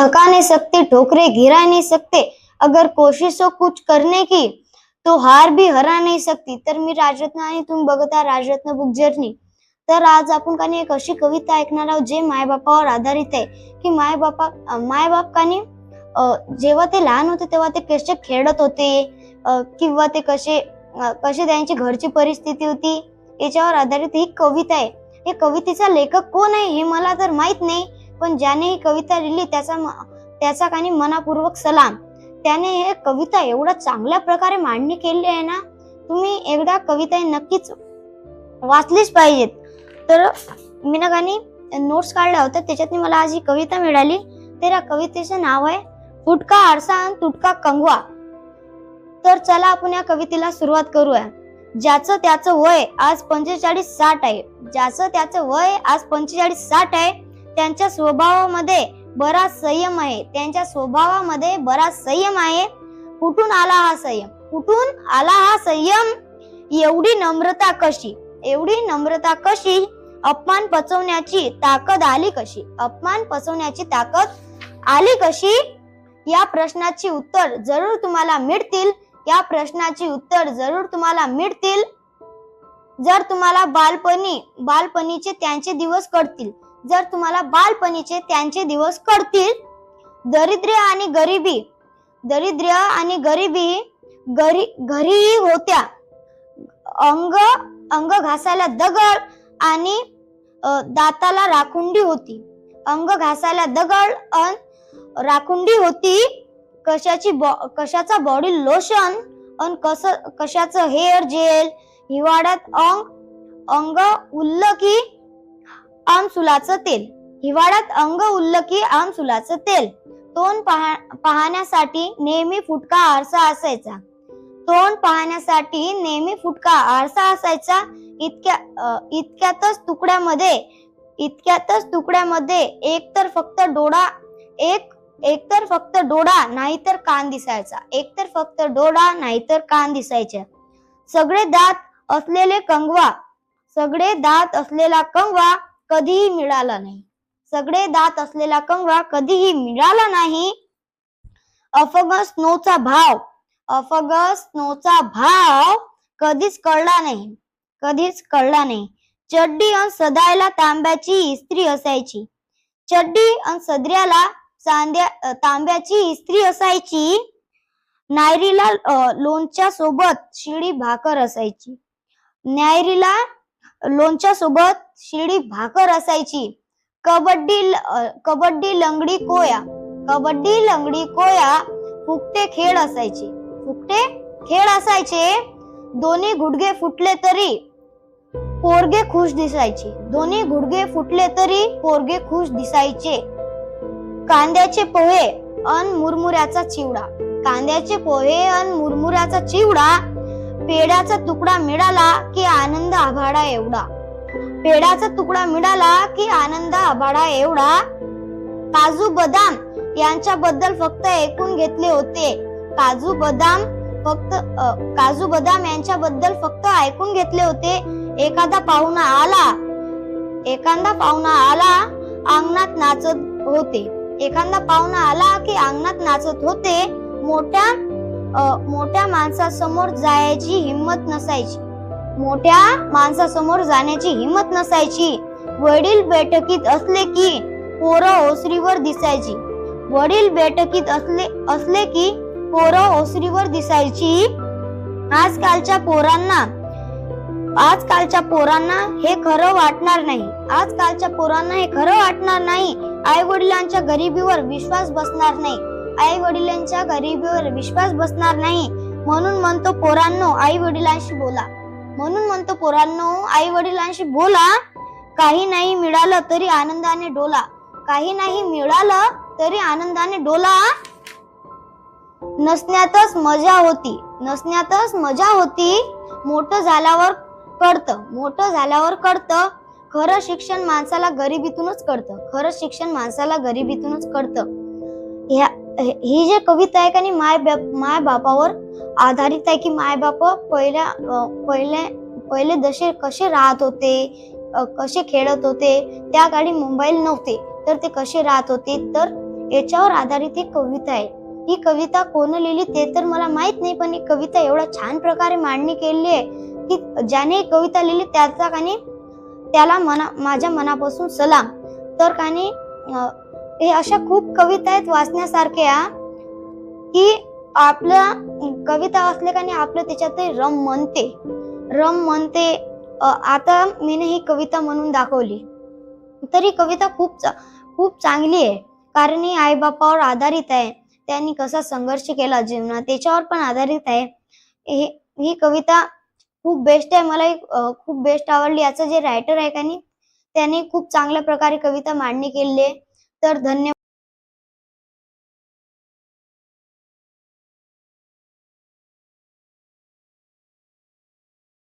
थका नहीं सकते ठोकरे गिरा नहीं सकते। अगर कोशिश हो कुछ करने की तो हार भी हरा नाही सकती। तर मी राजरत्न आणि तुम्ही बघत आहात राजरत्न बुक जर्नी तर आज आपण कानी एक अशी कविता ऐकणार आहोत जे मायबापावर आधारित आहे. की मायबापा मायबाप कानी जेव्हा ते लहान होते तेव्हा ते कसे खेळत होते किंवा ते कसे कसे त्यांची घरची परिस्थिती होती याच्यावर आधारित ही कविता आहे. या कवितेचा लेखक कोण आहे हे मला तर माहीत नाही. पण ज्याने ही कविता लिहिली त्याचा म- त्याचा काही मनापूर्वक सलाम. त्याने हे कविता एवढ्या चांगल्या प्रकारे मांडणी केली आहे ना तुम्ही एकदा कविता नक्कीच वाचलीच पाहिजेत. तर मी ना काही नोट्स काढल्या होत्या त्याच्यातनी मला आज ही कविता मिळाली. तर या कवितेचं नाव आहे फुटका आरसा आणि तुटका कंगवा. तर चला आपण या कवितेला सुरुवात करूया. ज्याचं त्याचं वय आज पंचेचाळीस साठ आहे. ज्याचं त्याचं वय आज पंचेचाळीस साठ आहे त्यांच्या स्वभावामध्ये बराच संयम आहे. त्यांच्या स्वभावामध्ये बराच संयम आहे. कुठून आला हा संयम? कुठून आला हा संयम? एवढी नम्रता कशी? एवढी नम्रता कशी? अपमान पचवण्याची ताकद आली कशी? अपमान पचवण्याची ताकद आली कशी? या प्रश्नाची उत्तर जरूर तुम्हाला मिळतील. या प्रश्नाची उत्तर जरूर तुम्हाला मिळतील. जर तुम्हाला बालपणी बालपणीचे त्यांचे दिवस कळतील. जर तुम्हाला बालपणीचे त्यांचे दिवस कळतील. दरिद्र्य आणि गरिबी. दरिद्र्य आणि गरिबी घरी घरीही होत्या. अंग अंग घासायला दगड आणि दाताला राखुंडी होती. अंग घासायला दगड अन राखुंडी होती. कशाची बॉ- कशाचा बॉडी लोशन अन कस कशाचं हेअर जेल हिवाळ्यात अंग अंग उल्ल की आमसुलाचं तेल. हिवाळ्यात अंग उरलं की आमसुलाचं तेल. तोंड पहा पाहण्यासाठी नेहमी फुटका आरसा असायचा. तोंड पाहण्यासाठी नेहमी फुटका आरसा असायचा. इतक्या इतक्यातच तुकड्यामध्ये इतक्यातच तुकड्यामध्ये एक तर फक्त डोळा एक एकतर फक्त डोळा नाहीतर कान दिसायचा. एकतर फक्त डोळा नाहीतर कान दिसायचे. सगळे दात असलेले कंगवा सगळे दात असलेला कंगवा कधीही मिळाला नाही. सगळे दात असलेला कंगवा कधीही मिळाला नाही. अफग स्नोचा भाव अफगस स्नोचा भाव कधीच कळला नाही. कधीच कळला नाही. चड्डी अन सदायला तांब्याची इस्त्री असायची. चड्डी अन सदऱ्याला चांद्या तांब्याची इस्त्री असायची. नायरीला लोणच्या सोबत शिळी भाकर असायची. नायरीला लोणच्या सोबत शिळी भाकर असायची. कबड्डी कबड्डी लंगडी कोया. कबड्डी लंगडी कोया फुकटे खेळ असायचे. फुकटे खेळ असायचे. दोन्ही गुडघे फुटले तरी पोरगे खुश दिसायचे. दोन्ही गुडघे फुटले तरी पोरगे खुश दिसायचे. कांद्याचे पोहे अन मुरमुऱ्याचा चिवडा. कांद्याचे पोहे अन मुरमुऱ्याचा चिवडा पेड्याचा तुकडा मिळाला की आनंद आभाडा एवढा. पेड्याचा तुकडा मिळाला की आनंद आभाडा एवढा. काजू बदाम यांच्याबद्दल फक्त ऐकून घेतले होते. काजू बदाम फक्त काजू बदाम यांच्याबद्दल फक्त ऐकून घेतले होते. एखादा पाहुणा आला एखादा पाहुणा आला अंगणात नाचत होते. एखादा पाहुणा आला की अंगणात नाचत होते. मोठ्या मोठ्या माणसासमोर जायची हिंमत नसायची. मोठ्या माणसासमोर जाण्याची हिंमत नसायची. वडील बैठकीत असले की पोरं ओसरीवर दिसायची. वडील बैठकीत असले असले की पोरं ओसरीवर दिसायची. आजकालच्या पोरांना आजकालच्या पोरांना हे खरं वाटणार नाही. आजकालच्या पोरांना हे खरं वाटणार नाही. आई वडिलांच्या गरिबीवर विश्वास बसणार नाही. आई वडिलांच्या गरिबीवर विश्वास बसणार नाही. म्हणून म्हणतो पोरांनो आई वडिलांशी बोला. म्हणून म्हणतो पोरांनो आई वडिलांशी बोला. काही नाही मिळालं तरी आनंदाने डोला. काही नाही मिळालं तरी आनंदाने डोला. नसण्यातच मजा होती. नसण्यातच मजा होती. मोठं झाल्यावर कळतं. मोठं झाल्यावर कळतं. खरं शिक्षण माणसाला गरिबीतूनच कळतं. खरं शिक्षण माणसाला गरिबीतूनच कळतं. ह्या ही जे कविता आहे का माय बाप माय बापावर आधारित आहे की माय बाप पहिल्या पहिले पहिले जसे कसे राहत होते कसे खेळत होते त्या काळी मोबाईल नव्हते तर ते कसे राहत होते तर याच्यावर आधारित ही कविता आहे. ही कविता कोण लिहिली ते तर मला माहीत नाही पण ही कविता एवढ्या छान प्रकारे मांडणी केलेली आहे की ज्याने कविता लिहिली त्याचा कानी त्याला मना माझ्या मनापासून सलाम. तर कानी हे अशा खूप कविता आहेत वाचण्यासारख्या की आपल्या कविता वाचल्या का आपलं त्याच्यात रम म्हणते. रम म्हणते आता मीने ही कविता म्हणून दाखवली. तर ही कविता खूप चा- खूप चांगली आहे. कारण ही आईबापावर आधारित आहे. त्यांनी कसा संघर्ष केला जीवनात त्याच्यावर पण आधारित आहे. ही ही कविता खूप बेस्ट आहे. मला खूप बेस्ट आवडली. याचं जे रायटर आहे का त्याने खूप चांगल्या प्रकारे कविता मांडणी केलेली आहे. तर धन्यवाद.